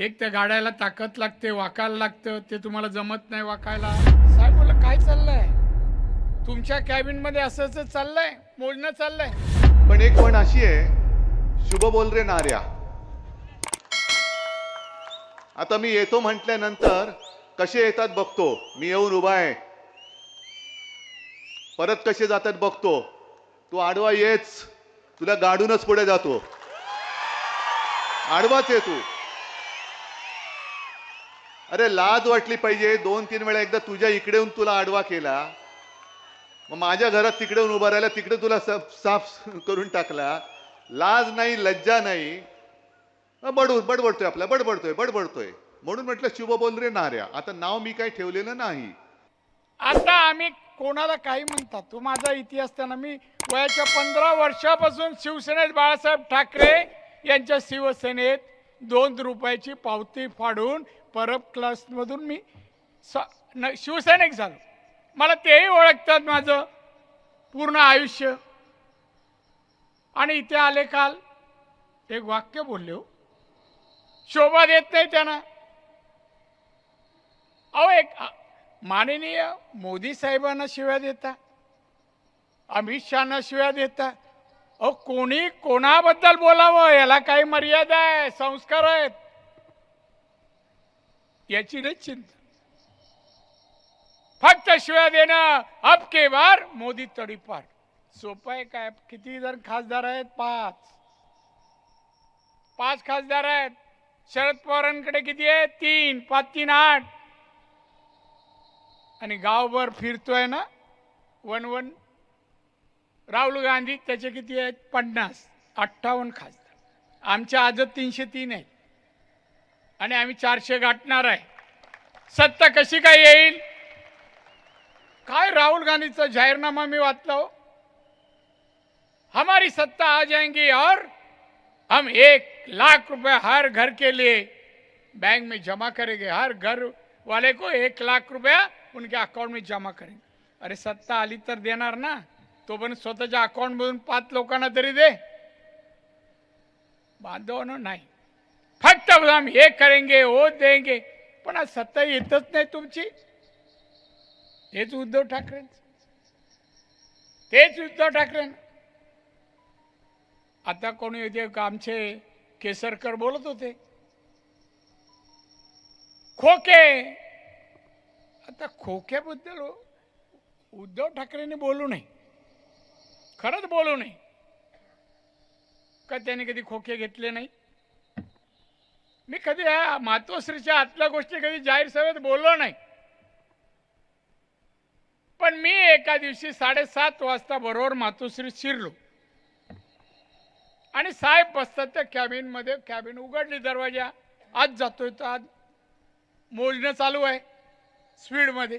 एक त्या गाड्याला ताकद लागते वाकायला लागतं ते तुम्हाला जमत नाही वाकायला. साहेब बोललं काय चाललंय? तुमच्या कॅबिनमध्ये असं चाललंय मोजणं चाललंय. पण एक म्हण अशी आहे शुभ बोल रे नार्या. आता मी येतो म्हटल्यानंतर कसे येतात बघतो. मी येऊन उभा आहे. परत कसे जातात बघतो. तू आडवा येच. तुला गाडूनच पुढे जातो. आडवाच आहे तू. अरे लाज वाटली पाहिजे. दोन तीन वेळा एकदा तुझ्या इकडे येऊन तुला आडवा केला. मग माझ्या घरात तिकडे येऊन उभा राहिला तिकडे तुला साफ साफ करून टाकला. लाज नाही लज्जा नाही. बडू बडबडतोय आपला बडबडतोय बडबडतोय. म्हणून म्हटलं शुभ बोल रे नाऱ्या. आता नाव मी काही ठेवलेलं नाही. आता आम्ही कोणाला काही म्हणतात तो माझा इतिहास त्यांना मी वयाच्या पंधरा वर्षापासून शिवसेनेत बाळासाहेब ठाकरे यांच्या शिवसेनेत दोन रुपयाची पावती फाडून परब क्लासमधून मी स न शिवसैनिक झालो. मला तेही ओळखतात माझं पूर्ण आयुष्य. आणि इथे आले काल एक वाक्य बोलले हो. शोभा देत नाही त्यांना. अहो एक माननीय मोदी साहेबांना शिव्या देता. अमित शहाना शिव्या देता. अहो कोणी कोणाबद्दल बोलावं? याला काही मर्यादा आहे संस्कार आहेत. याची नाही चिंता. फक्त शिव्या देणं अब के बार मोदी तडीपार सोपं आहे काय? किती जण खासदार आहेत? पाच. पाच खासदार आहेत. शरद पवारांकडे किती आहे? तीन. पाच तीन आठ. आणि गावभर फिरतोय ना? One one. राहुल गांधी त्याचे किती आहेत? पन्नास. अठ्ठावन्न खासदार. आमच्या आजच तीनशे तीन आहेत. आणि आम्ही चारशे गाठणार आहे. सत्ता कशी काय येईल? काय राहुल गांधीचा जाहीरनामा मी वाचला हो? हमारी सत्ता आ जाएंगी और हम एक लाख रुपए हर घर के लिए बैंक में जमा करेंगे। हर घर वाले को एक लाख रुपया उनके अकाउंट में जमा करेंगे। अरे सत्ता आली तर देणार ना? तो पण स्वतःच्या अकाउंटमधून पाच लोकांना तरी दे. बांधवानं नाही. फक्त हम हे करेंगे हो देंगे. पण आज सत्ता येतच नाही तुमची. तेच उद्धव ठाकरे. तेच उद्धव ठाकरे. आता कोणी होते का आमचे केसरकर बोलत होते. खोके. आता खोक्याबद्दल उद्धव ठाकरेंनी बोलू नये. खरंच बोलू नये. का त्याने कधी खोके घेतले नाही? मी कधी या मातोश्रीच्या आतल्या गोष्टी कधी जाहीर सभेत बोललो नाही. पण मी एका दिवशी साडेसात वाजता बरोबर मातोश्री शिरलो. आणि साहेब बसतात त्या कॅबिनमध्ये कॅबिन उघडली दरवाजा. आज जातोय तर आज. मोजणं चालू आहे. स्पीडमध्ये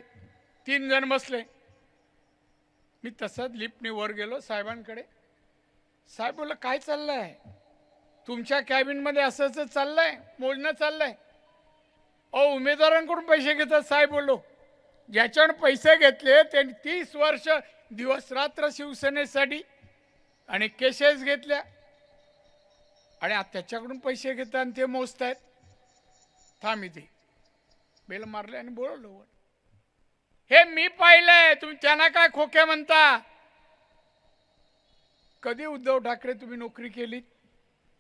तीन जण बसले. मी तसंच लिफ्टने वर गेलो साहेबांकडे. साहेब बोललं काय चाललं आहे तुमच्या कॅबिनमध्ये असंच आहे मोजणं चाललं आहे अहो उमेदवारांकडून पैसे घेतात साहेब बोललो. ज्याच्याकडून पैसे घेतले त्यांनी तीस वर्ष दिवस रात्र शिवसेनेसाठी आणि केसेस घेतल्या. आणि त्याच्याकडून पैसे घेतात आणि ते मोजतायत. थांब इथे. बेल मारले आणि बोलवलं वर. हे मी पाहिलंय तुम्ही त्यांना काय खोक्या म्हणता? कधी उद्धव ठाकरे तुम्ही नोकरी केली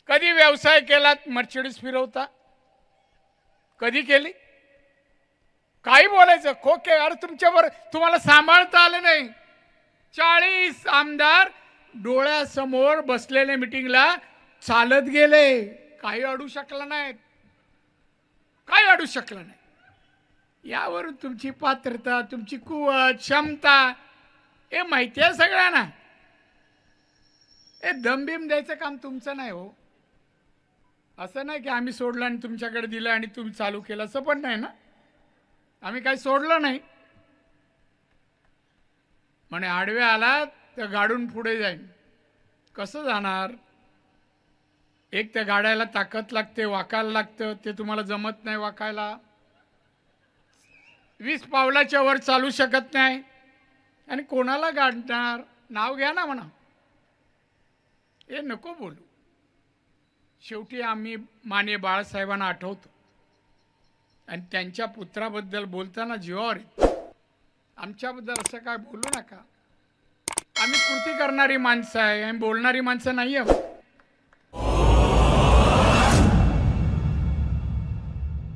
कधी व्यवसाय केलात मर्चडीस फिरवता? कधी केली काही बोलायचं खोके अरे तुमच्यावर तुम्हाला सांभाळता आलं नाही. चाळीस आमदार डोळ्यासमोर बसलेले मिटिंगला चालत गेले. काही अडू शकला नाहीत. काही अडू शकलं नाही. यावरून तुमची पात्रता तुमची कुवत क्षमता हे माहिती आहे सगळ्यांना. हे दमबीम द्यायचं काम तुमचं नाही हो. असं नाही की आम्ही सोडलं आणि तुमच्याकडे दिलं आणि तुम्ही चालू केलं. असं पण नाही ना. आम्ही काही सोडलं नाही. म्हणे आडवे आला तर गाडून पुढे जाईन. कसं जाणार? एक त्या गाड्याला ताकद लागते वाकायला लागतं ते तुम्हाला जमत नाही वाकायला. वीस पावलाच्या वर चालू शकत नाही. आणि कोणाला गाडणार? नाव घ्या ना म्हणा. हे नको बोलू. शेवटी आम्ही माने बाळासाहेबांना आठवतो. आणि त्यांच्या पुत्राबद्दल बोलताना जीवावर आमच्याबद्दल असं काय बोलू नका. आम्ही कृती करणारी माणसं आहे. आम्ही बोलणारी माणसं नाही आहोत.